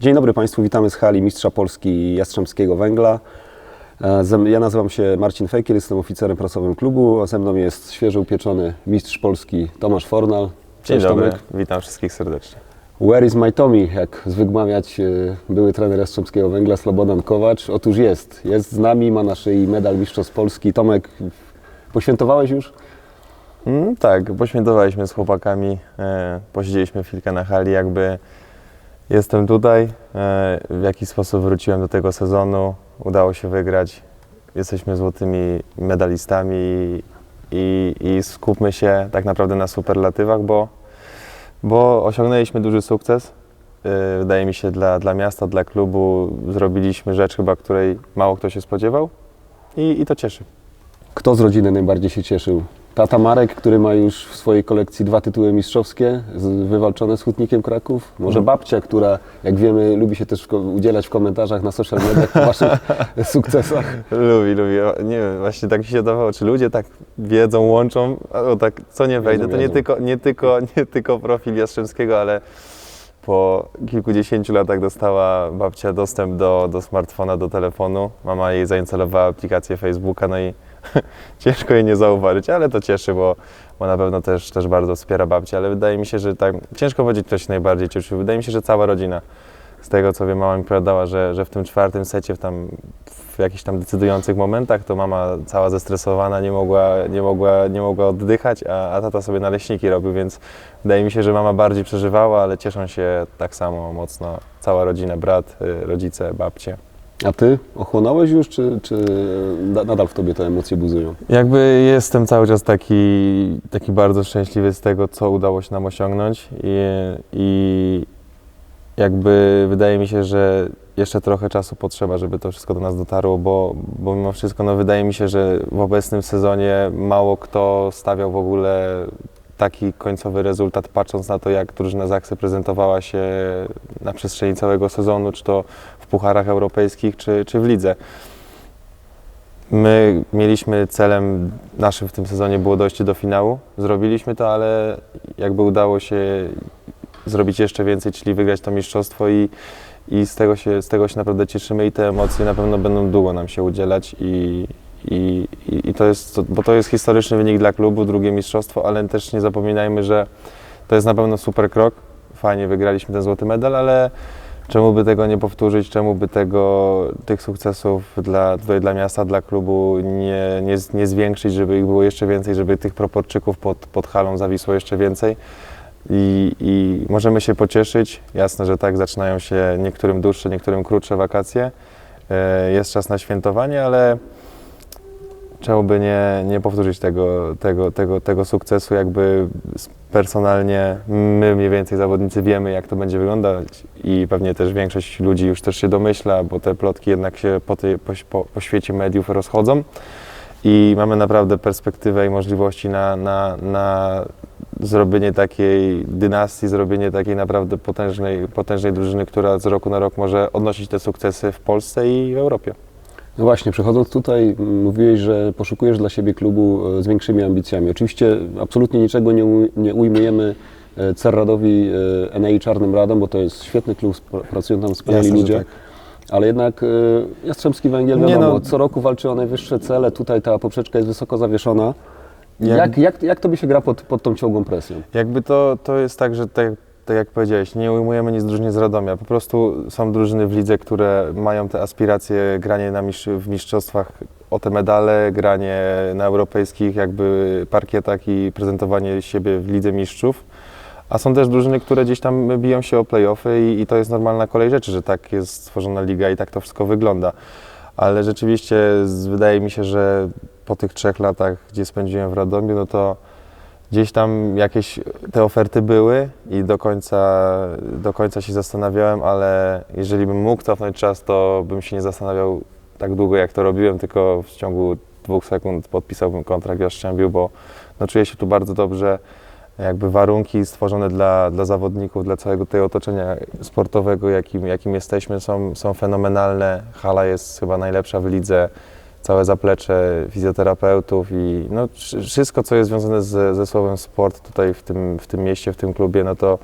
Dzień dobry Państwu, witamy z hali Mistrza Polski Jastrzębskiego Węgla. E, Ja nazywam się Marcin Fejkiel, jestem oficerem prasowym klubu, a ze mną jest świeżo upieczony Mistrz Polski Tomasz Fornal. Dzień Cześć, dobry, Tomek. witam wszystkich serdecznie. Where is my Tommy? Jak zwykł mawiać e, były trener Jastrzębskiego Węgla Slobodan Kowacz. Otóż jest, jest z nami, ma na szyi medal Mistrzostw Polski. Tomek, poświętowałeś już? Mm, tak, poświętowaliśmy z chłopakami, e, posiedzieliśmy chwilkę na hali, jakby jestem tutaj, e, w jakiś sposób wróciłem do tego sezonu, udało się wygrać, jesteśmy złotymi medalistami i, i skupmy się tak naprawdę na superlatywach, bo, bo osiągnęliśmy duży sukces. E, Wydaje mi się dla, dla miasta, dla klubu zrobiliśmy rzecz chyba, której mało kto się spodziewał i, i to cieszy. Kto z rodziny najbardziej się cieszył? Tata Marek, który ma już w swojej kolekcji dwa tytuły mistrzowskie, z- wywalczone z Hutnikiem Kraków. Może babcia, która, jak wiemy, lubi się też w ko- udzielać w komentarzach na social mediach o waszych sukcesach. Lubi, lubi. O, Nie wiem, właśnie tak mi się dawało, czy ludzie tak wiedzą, łączą, albo tak, co nie wejdę, to nie wiedzą. tylko, nie, tylko, nie tylko profil Jastrzębskiego, ale po kilkudziesięciu latach dostała babcia dostęp do, do smartfona, do telefonu. Mama jej zainstalowała aplikację Facebooka, no i ciężko jej nie zauważyć, ale to cieszy, bo, bo na pewno też, też bardzo wspiera babcia, ale wydaje mi się, że tak, ciężko powiedzieć, kto się najbardziej cieszył. Wydaje mi się, że cała rodzina. Z tego, co wiem, mama mi opowiadała, że, że w tym czwartym secie, w, tam, w jakichś tam decydujących momentach, to mama cała zestresowana, nie mogła, nie mogła, nie mogła oddychać, a, a tata sobie naleśniki robił, więc wydaje mi się, że mama bardziej przeżywała, ale cieszą się tak samo mocno cała rodzina, brat, y, rodzice, babcie. A ty ochłonąłeś już, czy, czy na- nadal w tobie te emocje buzują? Jakby jestem cały czas taki, taki bardzo szczęśliwy z tego, co udało się nam osiągnąć i, i jakby wydaje mi się, że jeszcze trochę czasu potrzeba, żeby to wszystko do nas dotarło, bo, bo mimo wszystko no, wydaje mi się, że w obecnym sezonie mało kto stawiał w ogóle taki końcowy rezultat, patrząc na to, jak drużyna Zaksy prezentowała się na przestrzeni całego sezonu, czy to w pucharach europejskich, czy, czy w lidze. My mieliśmy celem naszym w tym sezonie było dojście do finału. Zrobiliśmy to, ale jakby udało się zrobić jeszcze więcej, czyli wygrać to mistrzostwo i, i z, tego się, z tego się naprawdę cieszymy i te emocje na pewno będą długo nam się udzielać i, i, i, i to jest, bo to jest historyczny wynik dla klubu, drugie mistrzostwo, ale też nie zapominajmy, że to jest na pewno super krok. Fajnie wygraliśmy ten złoty medal, ale czemu by tego nie powtórzyć, czemu by tego, tych sukcesów dla, tutaj dla miasta, dla klubu nie, nie, nie zwiększyć, żeby ich było jeszcze więcej, żeby tych proporczyków pod, pod halą zawisło jeszcze więcej. I, I możemy się pocieszyć. Jasne, że tak zaczynają się niektórym dłuższe, niektórym krótsze wakacje. E, Jest czas na świętowanie, ale czemu by nie, nie powtórzyć tego, tego, tego, tego sukcesu, jakby personalnie my mniej więcej zawodnicy wiemy, jak to będzie wyglądać i pewnie też większość ludzi już też się domyśla, bo te plotki jednak się po, tej, po, po świecie mediów rozchodzą i mamy naprawdę perspektywę i możliwości na, na, na zrobienie takiej dynastii, zrobienie takiej naprawdę potężnej, potężnej drużyny, która z roku na rok może odnosić te sukcesy w Polsce i w Europie. No właśnie, przychodząc tutaj, mówiłeś, że poszukujesz dla siebie klubu e, z większymi ambicjami. Oczywiście absolutnie niczego nie, u- nie ujmujemy e, Cerradowi e, Enei Czarnym Radom, bo to jest świetny klub, pracują tam wspaniali Jasne, ludzie. tak. Ale jednak Jastrzębski Węgiel, wiadomo, no. co roku walczy o najwyższe cele, tutaj ta poprzeczka jest wysoko zawieszona. Jak- Jak, jak, jak tobie się gra pod, pod tą ciągłą presją? Jakby to, to jest tak, że tak, tak jak powiedziałeś, nie ujmujemy nic drużynie z Radomia. Po prostu są drużyny w lidze, które mają te aspiracje granie na mistrz, w mistrzostwach o te medale, granie na europejskich jakby parkietach i prezentowanie siebie w lidze mistrzów. A są też drużyny, które gdzieś tam biją się o playoffy i, i to jest normalna kolej rzeczy, że tak jest stworzona liga i tak to wszystko wygląda. Ale rzeczywiście z- wydaje mi się, że po tych trzech latach, gdzie spędziłem w Radomiu, no to gdzieś tam jakieś te oferty były i do końca, do końca się zastanawiałem, ale jeżeli bym mógł cofnąć czas, to bym się nie zastanawiał tak długo, jak to robiłem, tylko w ciągu dwóch sekund podpisałbym kontrakt w Jastrzębiu, bo no, czuję się tu bardzo dobrze. Jakby warunki stworzone dla, dla zawodników, dla całego tego otoczenia sportowego, jakim, jakim jesteśmy, są, są fenomenalne. Hala jest chyba najlepsza w lidze całe zaplecze fizjoterapeutów i no, wszy- wszystko, co jest związane ze, ze słowem sport tutaj w tym, w tym mieście, w tym klubie, no to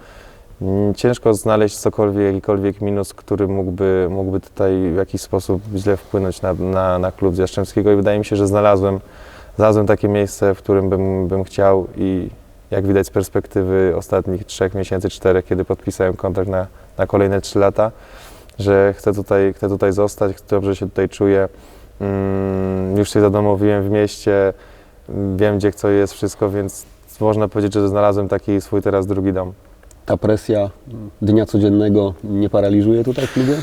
mm, ciężko znaleźć cokolwiek, jakikolwiek minus, który mógłby, mógłby tutaj w jakiś sposób źle wpłynąć na, na, na klub z Jastrzębskiego i wydaje mi się, że znalazłem, znalazłem takie miejsce, w którym bym, bym chciał i jak widać z perspektywy ostatnich trzech miesięcy, czterech, kiedy podpisałem kontrakt na, na kolejne trzy lata, że chcę tutaj, chcę tutaj zostać, dobrze się tutaj czuję. Mm, już się zadomowiłem w mieście, wiem gdzie co jest, wszystko, więc można powiedzieć, że znalazłem taki swój teraz drugi dom. Ta presja dnia codziennego nie paraliżuje tutaj w klubie?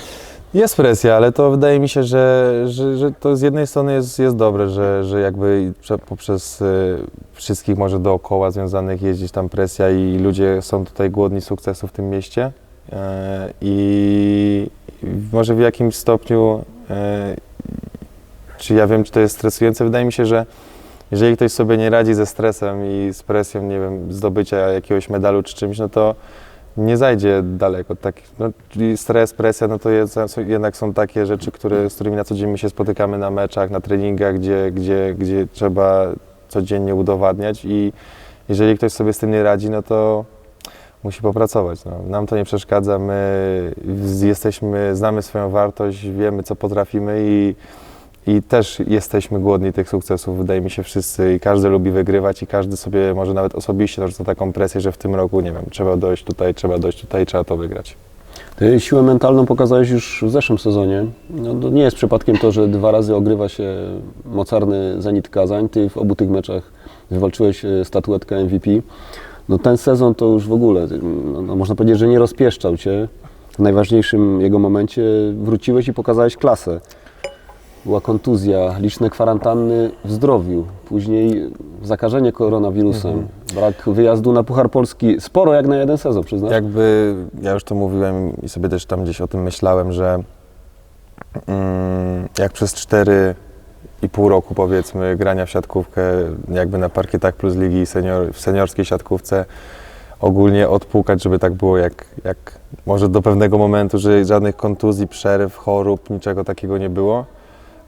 Jest presja, ale to wydaje mi się, że, że, że to z jednej strony jest, jest dobre, że, że jakby prze- poprzez y, wszystkich może dookoła związanych jeździć tam presja i ludzie są tutaj głodni sukcesu w tym mieście. E, I może w jakimś stopniu, e, czy ja wiem, czy to jest stresujące, wydaje mi się, że jeżeli ktoś sobie nie radzi ze stresem i z presją, nie wiem, zdobycia jakiegoś medalu czy czymś, no to nie zajdzie daleko. Tak, no, czyli stres, presja, no to jednak są takie rzeczy, które, z którymi na co dzień my się spotykamy na meczach, na treningach, gdzie, gdzie, gdzie trzeba codziennie udowadniać i jeżeli ktoś sobie z tym nie radzi, no to musi popracować. No. Nam to nie przeszkadza, my jesteśmy, znamy swoją wartość, wiemy co potrafimy i, i też jesteśmy głodni tych sukcesów, wydaje mi się wszyscy i każdy lubi wygrywać i każdy sobie może nawet osobiście narzuca taką presję, że w tym roku, nie wiem, trzeba dojść tutaj, trzeba dojść tutaj, trzeba to wygrać. Ty siłę mentalną pokazałeś już w zeszłym sezonie. No, nie jest przypadkiem to, że dwa razy ogrywa się mocarny Zenit Kazań. Ty w obu tych meczach wywalczyłeś e, statuetkę MVP. No, ten sezon to już w ogóle, no, no, można powiedzieć, że nie rozpieszczał Cię. W najważniejszym jego momencie wróciłeś i pokazałeś klasę. Była kontuzja, liczne kwarantanny w zdrowiu, później zakażenie koronawirusem, brak wyjazdu na Puchar Polski. Sporo jak na jeden sezon, przyznasz? Jakby, ja już to mówiłem i sobie też tam gdzieś o tym myślałem, że mm, jak przez 4 i pół roku powiedzmy grania w siatkówkę jakby na parkietach plus ligi senior, w seniorskiej siatkówce ogólnie odpukać, żeby tak było jak, jak może do pewnego momentu, że żadnych kontuzji, przerw, chorób, niczego takiego nie było.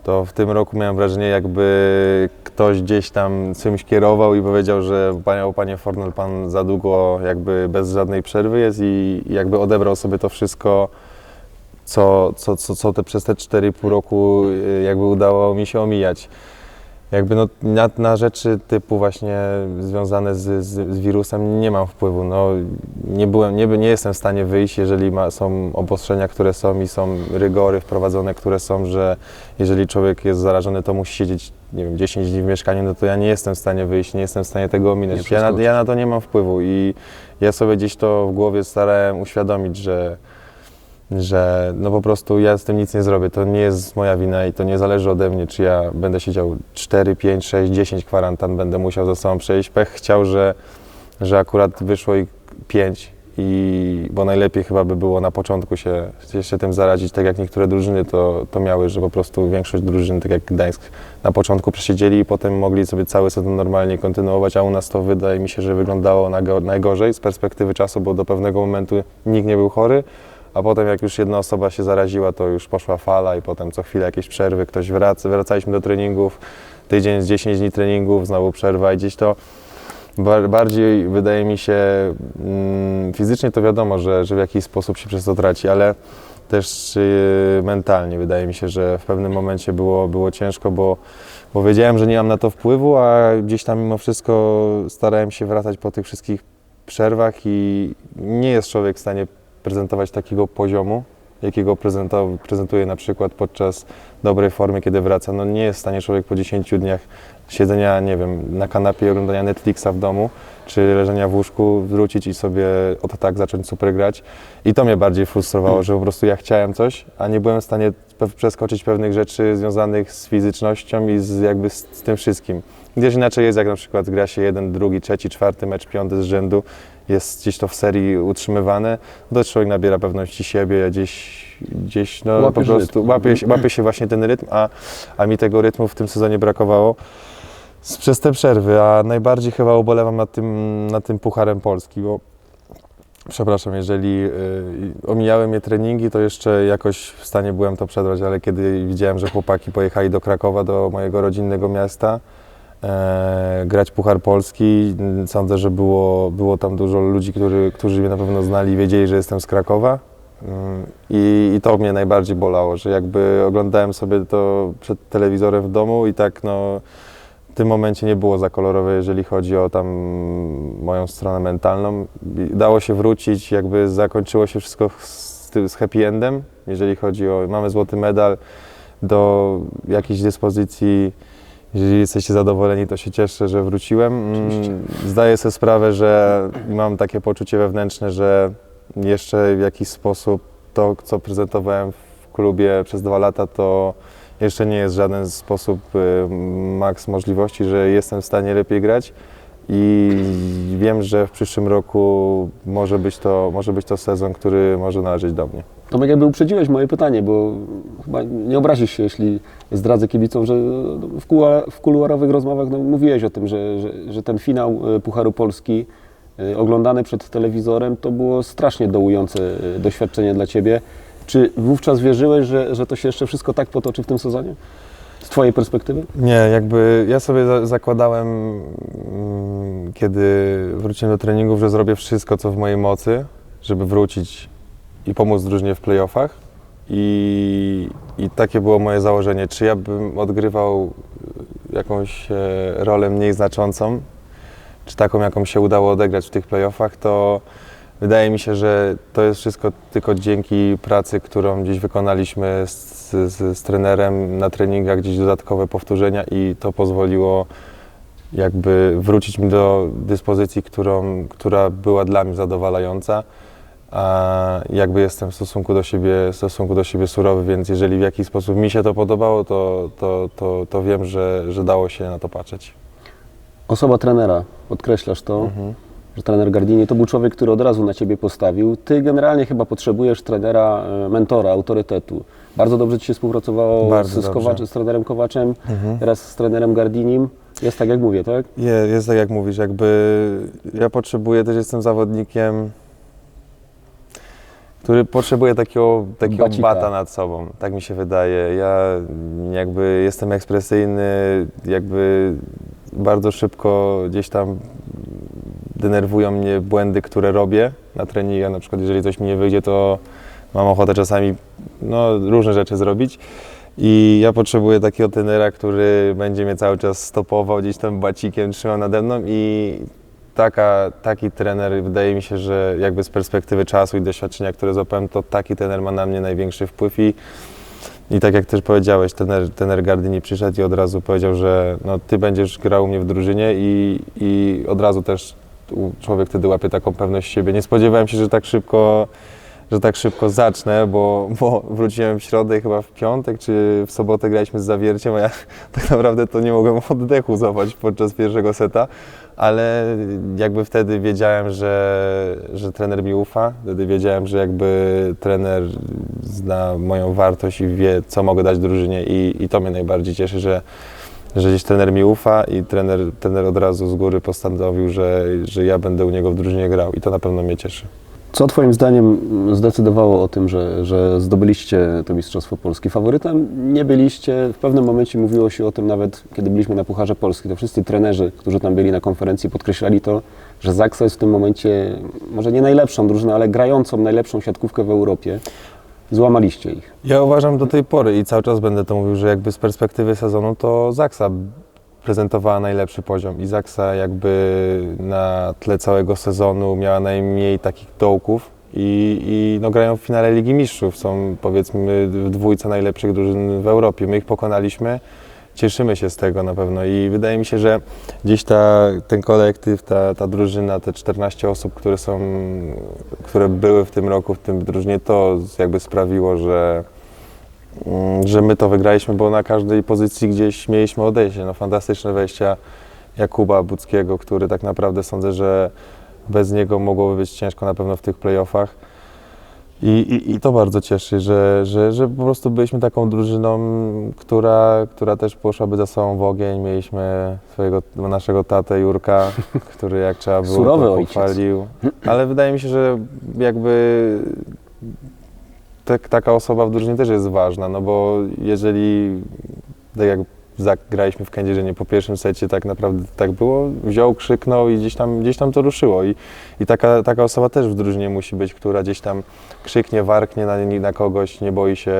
To w tym roku miałem wrażenie, jakby ktoś gdzieś tam czymś kierował i powiedział, że panie, panie Fornel, pan za długo jakby bez żadnej przerwy jest i jakby odebrał sobie to wszystko, co, co, co, co te, przez te 4,5 roku y, jakby udało mi się omijać. Jakby no, na, na rzeczy typu właśnie związane z, z, z wirusem nie mam wpływu. No, nie, byłem, nie, nie jestem w stanie wyjść, jeżeli ma, są obostrzenia, które są i są rygory wprowadzone, które są, że jeżeli człowiek jest zarażony, to musi siedzieć nie wiem, 10 dni w mieszkaniu, no to ja nie jestem w stanie wyjść, nie jestem w stanie tego ominąć. Ja na, ja na to nie mam wpływu i ja sobie gdzieś to w głowie starałem uświadomić, że że no po prostu ja z tym nic nie zrobię. To nie jest moja wina i to nie zależy ode mnie, czy ja będę siedział 4, 5, 6, 10 kwarantan, będę musiał ze sobą przejść. Pech chciał, że, że akurat wyszło ich 5 i bo najlepiej chyba by było na początku się, się tym zarazić, tak jak niektóre drużyny to, to miały, że po prostu większość drużyn, tak jak Gdańsk, na początku przesiedzieli i potem mogli sobie cały sezon normalnie kontynuować, a u nas to wydaje mi się, że wyglądało najgorzej z perspektywy czasu, bo do pewnego momentu nikt nie był chory, a potem jak już jedna osoba się zaraziła, to już poszła fala i potem co chwilę jakieś przerwy, ktoś wraca, wracaliśmy do treningów, tydzień z 10 dni treningów, znowu przerwa i gdzieś to bar- bardziej wydaje mi się, mm, fizycznie to wiadomo, że, że w jakiś sposób się przez to traci, ale też yy, mentalnie wydaje mi się, że w pewnym momencie było, było ciężko, bo, bo wiedziałem, że nie mam na to wpływu, a gdzieś tam mimo wszystko starałem się wracać po tych wszystkich przerwach i nie jest człowiek w stanie prezentować takiego poziomu, jakiego prezentuje na przykład podczas dobrej formy, kiedy wraca. No nie jest w stanie człowiek po 10 dniach siedzenia, nie wiem, na kanapie i oglądania Netflixa w domu, czy leżenia w łóżku, wrócić i sobie oto tak zacząć super grać. I to mnie bardziej frustrowało, że po prostu ja chciałem coś, a nie byłem w stanie przeskoczyć pewnych rzeczy związanych z fizycznością i z jakby z, z tym wszystkim. Gdzieś inaczej jest, jak na przykład gra się jeden, drugi, trzeci, czwarty mecz, piąty z rzędu, jest gdzieś to w serii utrzymywane, to człowiek nabiera pewności siebie, gdzieś, gdzieś no, po prostu rytm. łapie się, łapie się właśnie ten rytm, a, a mi tego rytmu w tym sezonie brakowało z- przez te przerwy, a najbardziej chyba ubolewam nad tym, nad tym Pucharem Polski, bo przepraszam, jeżeli y, omijały mnie treningi, to jeszcze jakoś w stanie byłem to przetrwać, ale kiedy widziałem, że chłopaki pojechali do Krakowa, do mojego rodzinnego miasta e, grać Puchar Polski. Sądzę, że było, było tam dużo ludzi, którzy, którzy mnie na pewno znali wiedzieli, że jestem z Krakowa. Mm, I, I to mnie najbardziej bolało, że jakby oglądałem sobie to przed telewizorem w domu i tak no, w tym momencie nie było za kolorowe, jeżeli chodzi o tam moją stronę mentalną. Dało się wrócić, jakby zakończyło się wszystko z, z happy endem, jeżeli chodzi o, mamy złoty medal, do jakiejś dyspozycji, jeżeli jesteście zadowoleni, to się cieszę, że wróciłem. Mm, Oczywiście. Zdaję sobie sprawę, że mam takie poczucie wewnętrzne, że jeszcze w jakiś sposób to, co prezentowałem w klubie przez dwa lata, to jeszcze nie jest w żaden sposób y, maks możliwości, że jestem w stanie lepiej grać i wiem, że w przyszłym roku może być to, może być to sezon, który może należeć do mnie. Tomek, jakby uprzedziłeś moje pytanie, bo chyba nie obrazisz się, jeśli zdradzę kibicom, że w, kuluar, w kuluarowych rozmowach no, mówiłeś o tym, że, że, że ten finał e, Pucharu Polski e, oglądany przed telewizorem to było strasznie dołujące e, doświadczenie dla Ciebie. Czy wówczas wierzyłeś, że, że to się jeszcze wszystko tak potoczy w tym sezonie? Z Twojej perspektywy? Nie, jakby ja sobie za- zakładałem, mm, kiedy wróciłem do treningów, że zrobię wszystko, co w mojej mocy, żeby wrócić i pomóc drużynie w playoffach. I, I takie było moje założenie. Czy ja bym odgrywał y, jakąś e, rolę mniej znaczącą, czy taką, jaką się udało odegrać w tych playoffach, to wydaje mi się, że to jest wszystko tylko dzięki pracy, którą gdzieś wykonaliśmy z, z, z trenerem na treningach, gdzieś dodatkowe powtórzenia i to pozwoliło jakby wrócić mi do dyspozycji, którą, która była dla mnie zadowalająca. A jakby jestem w stosunku do siebie, w stosunku do siebie surowy, więc jeżeli w jakiś sposób mi się to podobało, to, to, to, to wiem, że, że dało się na to patrzeć. Osoba trenera, podkreślasz to, Mhm. że trener Gardini to był człowiek, który od razu na Ciebie postawił. Ty generalnie chyba potrzebujesz trenera, e, mentora, autorytetu. Bardzo dobrze Ci się współpracowało Bardzo z. Kowacz, z trenerem Kowaczem, Mhm. teraz z trenerem Gardinim. Jest tak, jak mówię, tak? Je, jest tak jak mówisz, jakby ja potrzebuję, też jestem zawodnikiem, który potrzebuje takiego, takiego Bacika. bata nad sobą, tak mi się wydaje. Ja jakby jestem ekspresyjny, jakby bardzo szybko gdzieś tam denerwują mnie błędy, które robię na treningach, na przykład jeżeli coś mi nie wyjdzie, to mam ochotę czasami no, różne rzeczy zrobić. I ja potrzebuję takiego trenera, który będzie mnie cały czas stopował, gdzieś tam bacikiem trzymał nade mną i taka, taki trener, wydaje mi się, że jakby z perspektywy czasu i doświadczenia, które złapałem, to taki trener ma na mnie największy wpływ i, i tak jak też powiedziałeś, trener, trener Gardini przyszedł i od razu powiedział, że no, ty będziesz grał u mnie w drużynie i, i od razu też człowiek wtedy łapie taką pewność siebie. Nie spodziewałem się, że tak szybko że tak szybko zacznę, bo, bo wróciłem w środę chyba w piątek czy w sobotę graliśmy z zawierciem, a ja tak naprawdę to nie mogłem oddechu złapać podczas pierwszego seta, ale jakby wtedy wiedziałem, że, że trener mi ufa, wtedy wiedziałem, że jakby trener zna moją wartość i wie, co mogę dać drużynie i, i to mnie najbardziej cieszy, że, że gdzieś trener mi ufa i trener, trener od razu z góry postanowił, że, że ja będę u niego w drużynie grał i to na pewno mnie cieszy. Co Twoim zdaniem zdecydowało o tym, że, że zdobyliście to Mistrzostwo Polski? Faworytem nie byliście. W pewnym momencie mówiło się o tym nawet, kiedy byliśmy na Pucharze Polski. To wszyscy trenerzy, którzy tam byli na konferencji, podkreślali to, że Zaksa jest w tym momencie może nie najlepszą drużyną, ale grającą najlepszą siatkówkę w Europie. Złamaliście ich. Ja uważam do tej pory i cały czas będę to mówił, że jakby z perspektywy sezonu to Zaksa prezentowała najlepszy poziom i Zaksa jakby na tle całego sezonu miała najmniej takich dołków i, i no grają w finale Ligi Mistrzów. Są powiedzmy w dwójce najlepszych drużyn w Europie. My ich pokonaliśmy. Cieszymy się z tego na pewno i wydaje mi się, że gdzieś ta, ten kolektyw, ta, ta drużyna, te 14 osób, które są, które były w tym roku w tym drużynie, to jakby sprawiło, że, że my to wygraliśmy, bo na każdej pozycji gdzieś mieliśmy odejście. No, fantastyczne wejścia Jakuba Buckiego, który tak naprawdę sądzę, że bez niego mogłoby być ciężko na pewno w tych playoffach. I, i, I to bardzo cieszy, że, że, że po prostu byliśmy taką drużyną, która, która też poszłaby za sobą w ogień. Mieliśmy swojego, naszego tatę Jurka, który jak trzeba było Surowy to ojciec. pochwalił. Ale wydaje mi się, że jakby tak, taka osoba w drużynie też jest ważna, no bo jeżeli, tak jak zagraliśmy w Kędzierzynie po pierwszym secie, tak naprawdę tak było, wziął, krzyknął i gdzieś tam, gdzieś tam to ruszyło. I, i taka, taka osoba też w drużynie musi być, która gdzieś tam krzyknie, warknie na, na kogoś, nie boi się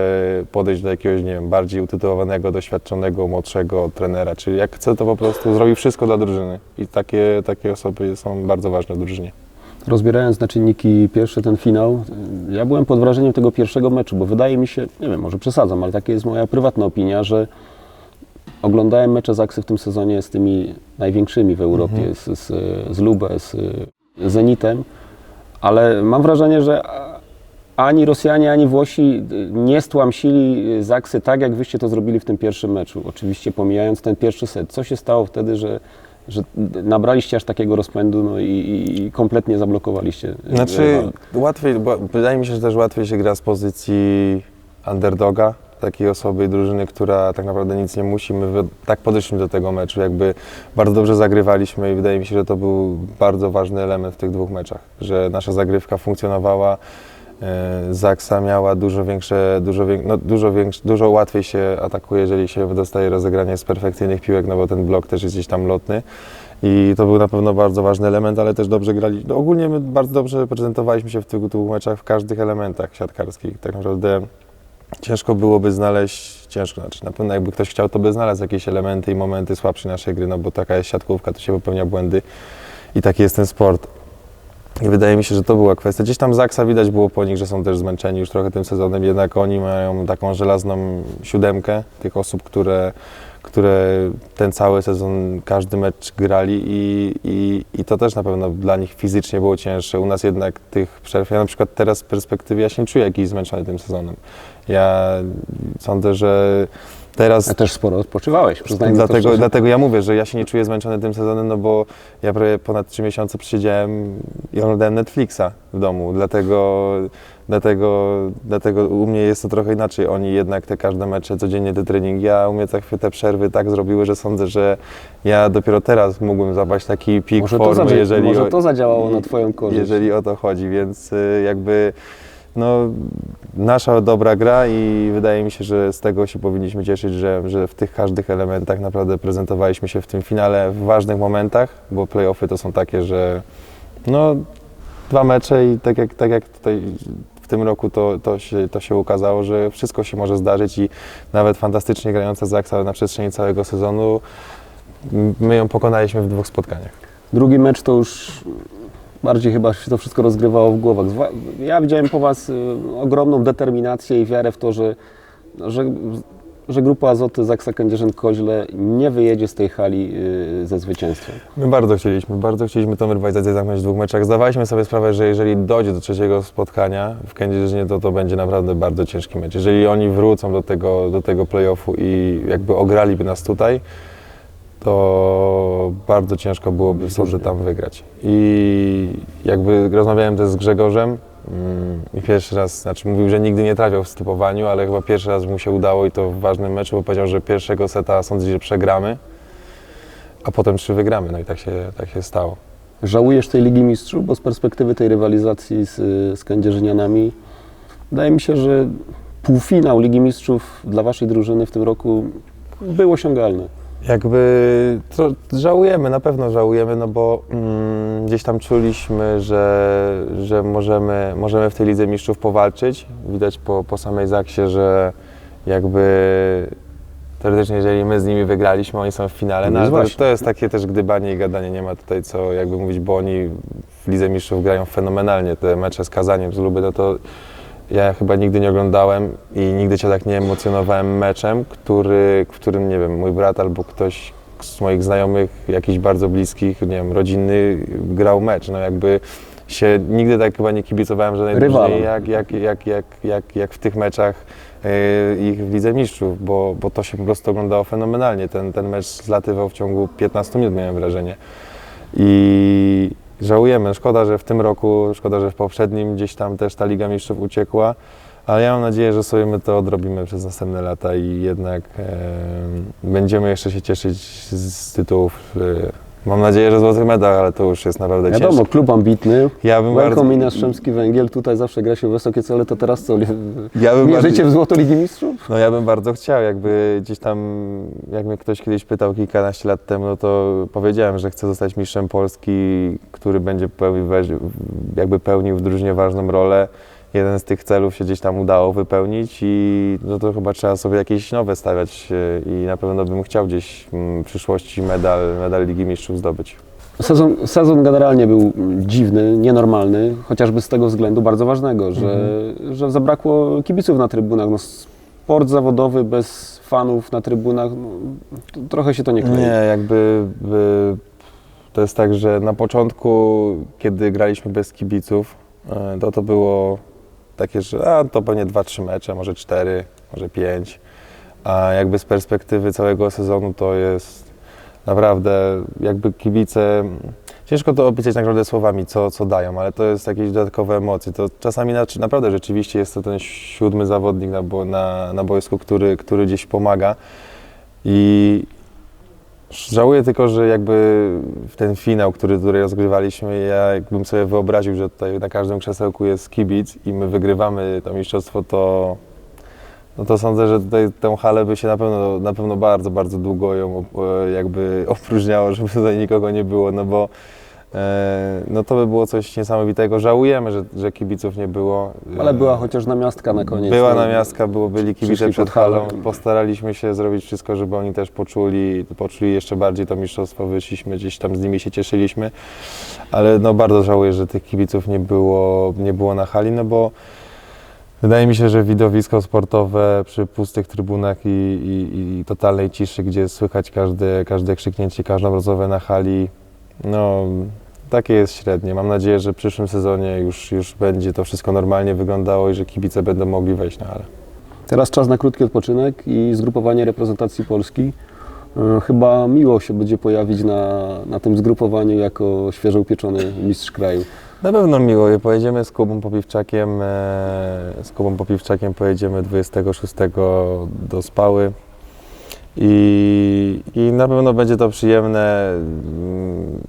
podejść do jakiegoś, nie wiem, bardziej utytułowanego, doświadczonego, młodszego trenera, czyli jak chce, to po prostu zrobi wszystko dla drużyny. I takie, takie osoby są bardzo ważne w drużynie. Rozbierając na czynniki pierwsze ten finał, ja byłem pod wrażeniem tego pierwszego meczu, bo wydaje mi się, nie wiem, może przesadzam, ale taka jest moja prywatna opinia, że oglądałem mecze Zaksy w tym sezonie z tymi największymi w Europie, z, z, z Lubę, z Zenitem, ale mam wrażenie, że ani Rosjanie, ani Włosi nie stłamsili Zaksy tak, jak wyście to zrobili w tym pierwszym meczu. Oczywiście pomijając ten pierwszy set. Co się stało wtedy, że, że nabraliście aż takiego rozpędu no i, i, i kompletnie zablokowaliście? Znaczy, rywala? łatwiej, bo wydaje mi się, że też łatwiej się gra z pozycji underdoga, takiej osoby i drużyny, która tak naprawdę nic nie musi. My tak podeszliśmy do tego meczu, jakby bardzo dobrze zagrywaliśmy i wydaje mi się, że to był bardzo ważny element w tych dwóch meczach, że nasza zagrywka funkcjonowała. E, Zaksa miała dużo większe, dużo, no, dużo, większe, dużo łatwiej się atakuje, jeżeli się wydostaje rozegranie z perfekcyjnych piłek, no bo ten blok też jest gdzieś tam lotny. I to był na pewno bardzo ważny element, ale też dobrze grali. No ogólnie my bardzo dobrze prezentowaliśmy się w tych dwóch meczach w każdych elementach siatkarskich. Tak naprawdę ciężko byłoby znaleźć, ciężko, znaczy na pewno jakby ktoś chciał, to by znalazł jakieś elementy i momenty słabsze naszej gry, no bo taka jest siatkówka, tu się popełnia błędy i taki jest ten sport. I wydaje mi się, że to była kwestia. Gdzieś tam Zaksa widać było po nich, że są też zmęczeni już trochę tym sezonem, jednak oni mają taką żelazną siódemkę tych osób, które, które ten cały sezon, każdy mecz grali i, i, i to też na pewno dla nich fizycznie było cięższe. U nas jednak tych przerw, ja na przykład teraz z perspektywy, ja się nie czuję jakiś zmęczony tym sezonem. Ja sądzę, że teraz A też sporo odpoczywałeś, przyznajmy to Dlatego, szczerze. dlatego ja mówię, że ja się nie czuję zmęczony tym sezonem, no bo ja prawie ponad 3 miesiące przesiedziałem i oglądałem Netflixa w domu, dlatego, dlatego, dlatego u mnie jest to trochę inaczej. Oni jednak te każde mecze, codziennie te treningi, a u mnie te, te przerwy tak zrobiły, że sądzę, że ja dopiero teraz mógłbym zapaść taki pik Może, to, formy, jeżeli, może to zadziałało na Twoją korzyść. jeżeli o to chodzi, więc y, jakby no, nasza dobra gra i wydaje mi się, że z tego się powinniśmy cieszyć, że, że w tych każdych elementach naprawdę prezentowaliśmy się w tym finale w ważnych momentach, bo playoffy to są takie, że no, dwa mecze i tak jak, tak jak tutaj w tym roku to, to, się, to się ukazało, że wszystko się może zdarzyć i nawet fantastycznie grająca Zaksa na przestrzeni całego sezonu, my ją pokonaliśmy w dwóch spotkaniach. Drugi mecz to już bardziej chyba się to wszystko rozgrywało w głowach. Ja widziałem po Was y, ogromną determinację i wiarę w to, że, że, że grupa Azoty Zaksa Kędzierzyn-Koźle nie wyjedzie z tej hali y, ze zwycięstwem. My bardzo chcieliśmy, bardzo chcieliśmy tą rywalizację zamknąć w dwóch meczach. Zdawaliśmy sobie sprawę, że jeżeli dojdzie do trzeciego spotkania w Kędzierzynie, to to będzie naprawdę bardzo ciężki mecz. Jeżeli oni wrócą do tego, do tego play-offu i jakby ograliby nas tutaj, to bardzo ciężko byłoby sobie tam wygrać. I jakby rozmawiałem też z Grzegorzem mm, i pierwszy raz, znaczy mówił, że nigdy nie trafiał w stopowaniu, ale chyba pierwszy raz mu się udało i to w ważnym meczu, bo powiedział, że pierwszego seta sądzi, że przegramy, a potem trzy wygramy. No i tak się, tak się stało. Żałujesz tej Ligi Mistrzów, bo z perspektywy tej rywalizacji z, z Kędzierzynianami wydaje mi się, że półfinał Ligi Mistrzów dla Waszej drużyny w tym roku był osiągalny. Jakby to żałujemy, na pewno żałujemy, no bo mm, gdzieś tam czuliśmy, że, że możemy, możemy w tej Lidze Mistrzów powalczyć. Widać po, po samej Zaksie, że jakby teoretycznie, jeżeli my z nimi wygraliśmy, oni są w finale, No no, ale to, właśnie. to jest takie też gdybanie i gadanie, nie ma tutaj co jakby mówić, bo oni w Lidze Mistrzów grają fenomenalnie, te mecze z Kazaniem, z Luby, no to ja chyba nigdy nie oglądałem i nigdy się tak nie emocjonowałem meczem, który, w którym, nie wiem, mój brat albo ktoś z moich znajomych, jakichś bardzo bliskich, nie wiem, rodzinny, grał mecz. No jakby się nigdy tak chyba nie kibicowałem Rywalom. drużynie jak, jak, jak, jak, jak, jak w tych meczach yy, ich w Lidze Mistrzów, bo, bo to się po prostu oglądało fenomenalnie. Ten, ten mecz zlatywał w ciągu 15 minut, miałem wrażenie. I żałujemy. Szkoda, że w tym roku, szkoda, że w poprzednim gdzieś tam też ta Liga Mistrzów uciekła, ale ja mam nadzieję, że sobie my to odrobimy przez następne lata i jednak e, będziemy jeszcze się cieszyć z, z tytułów Mam nadzieję, że złoty medal, ale to już jest naprawdę Wiadomo, ciężko. klub ambitny. Ja bym bardzo, Welkom i Jastrzębski Węgiel, tutaj zawsze gra się wysokie cele, to teraz co? ja bym Mierzycie bardziej, w złoto Ligi Mistrzów? no ja bym bardzo chciał, jakby gdzieś tam, jak mnie ktoś kiedyś pytał kilkanaście lat temu, no to powiedziałem, że chcę zostać mistrzem Polski, który będzie pełnił, jakby pełnił w drużynie ważną rolę. Jeden z tych celów się gdzieś tam udało wypełnić i no to chyba trzeba sobie jakieś nowe stawiać e, i na pewno bym chciał gdzieś mm, w przyszłości medal, medal Ligi Mistrzów zdobyć. Sezon, sezon generalnie był dziwny, nienormalny, chociażby z tego względu bardzo ważnego, że, że zabrakło kibiców na trybunach. No, sport zawodowy bez fanów na trybunach, no, trochę się to nie klei. Nie, jakby by, to jest tak, że na początku, kiedy graliśmy bez kibiców, e, to to było takie, że a, to pewnie 2-3 mecze, może 4, może 5, a jakby z perspektywy całego sezonu to jest naprawdę jakby kibice, ciężko to opisać tak naprawdę słowami, co, co dają, ale to jest jakieś dodatkowe emocje. To czasami na, naprawdę rzeczywiście jest to ten siódmy zawodnik na, na, na boisku, który, który gdzieś pomaga i Żałuję tylko, że jakby w ten finał, który tutaj rozgrywaliśmy, ja jakbym sobie wyobraził, że tutaj na każdym krzesełku jest kibic i my wygrywamy to mistrzostwo, to, no to sądzę, że tutaj tę halę by się na pewno, na pewno bardzo, bardzo długo ją e, jakby opróżniało, żeby tutaj nikogo nie było, no bo no to by było coś niesamowitego. Żałujemy, że, że kibiców nie było. Ale E, była chociaż namiastka na koniec. była no. namiastka, było, byli kibice przed halą. Postaraliśmy się zrobić wszystko, żeby oni też poczuli, poczuli jeszcze bardziej to mistrzostwo. Wyszliśmy gdzieś tam z nimi się cieszyliśmy, ale no bardzo żałuję, że tych kibiców nie było, nie było na hali, no bo wydaje mi się, że widowisko sportowe przy pustych trybunach i, i, i totalnej ciszy, gdzie słychać każde, każde krzyknięcie, każdą rozmowę na hali, no takie jest średnie. Mam nadzieję, że w przyszłym sezonie już, już będzie to wszystko normalnie wyglądało i że kibice będą mogli wejść na halę. Teraz czas na krótki odpoczynek i zgrupowanie reprezentacji Polski. E, Chyba miło się będzie pojawić na, na tym zgrupowaniu jako świeżo upieczony mistrz kraju. Na pewno miło. Pojedziemy z Kubą Popiwczakiem. e, Z Kubą Popiwczakiem pojedziemy 26 do Spały. I, I na pewno będzie to przyjemne mm,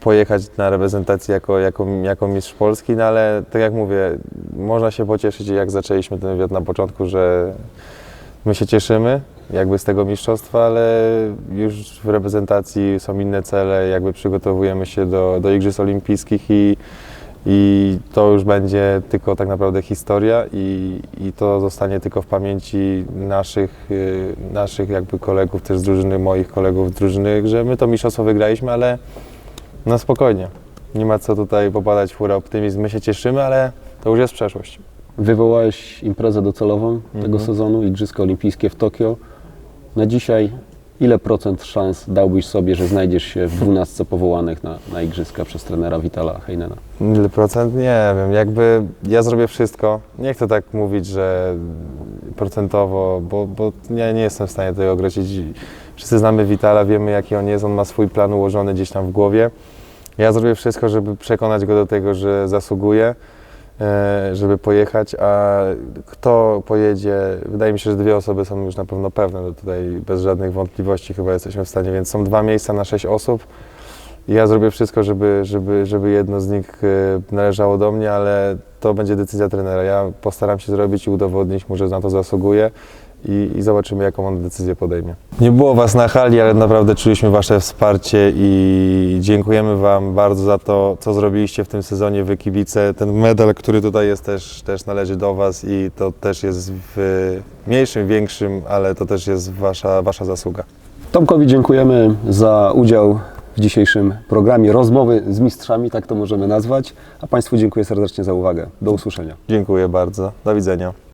pojechać na reprezentację jako, jako, jako mistrz Polski, no ale tak jak mówię, można się pocieszyć, jak zaczęliśmy ten wywiad na początku, że my się cieszymy jakby z tego mistrzostwa, ale już w reprezentacji są inne cele, jakby przygotowujemy się do, do Igrzysk Olimpijskich i, i to już będzie tylko tak naprawdę historia i, i to zostanie tylko w pamięci naszych, y, naszych jakby kolegów też z drużyny, moich kolegów z drużyny, że my to mistrzostwo wygraliśmy, ale no spokojnie. Nie ma co tutaj popadać w hura optymizm. My się cieszymy, ale to już jest przeszłość. Wywołałeś imprezę docelową tego Mhm. sezonu, Igrzyska Olimpijskie w Tokio. Na dzisiaj ile procent szans dałbyś sobie, że znajdziesz się w dwunastce powołanych na, na Igrzyska przez trenera Witala Heinena? Ile procent? Nie wiem. Jakby ja zrobię wszystko. Nie chcę tak mówić, że procentowo, bo, bo ja nie jestem w stanie tego określić. Wszyscy znamy Witala, wiemy jaki on jest, on ma swój plan ułożony gdzieś tam w głowie. Ja zrobię wszystko, żeby przekonać go do tego, że zasługuje, żeby pojechać, a kto pojedzie, wydaje mi się, że dwie osoby są już na pewno pewne, to tutaj bez żadnych wątpliwości chyba jesteśmy w stanie, więc są dwa miejsca na sześć osób. Ja zrobię wszystko, żeby, żeby, żeby jedno z nich e, należało do mnie, ale to będzie decyzja trenera. Ja postaram się zrobić i udowodnić mu, że na to zasługuje i, i zobaczymy, jaką on decyzję podejmie. Nie było Was na hali, ale naprawdę czuliśmy Wasze wsparcie i dziękujemy Wam bardzo za to, co zrobiliście w tym sezonie Wy kibice. Ten medal, który tutaj jest, też, też należy do Was i to też jest w mniejszym, większym, ale to też jest Wasza, wasza zasługa. Tomkowi dziękujemy za udział w dzisiejszym programie rozmowy z mistrzami, tak to możemy nazwać. A Państwu dziękuję serdecznie za uwagę. Do usłyszenia. Dziękuję bardzo. Do widzenia.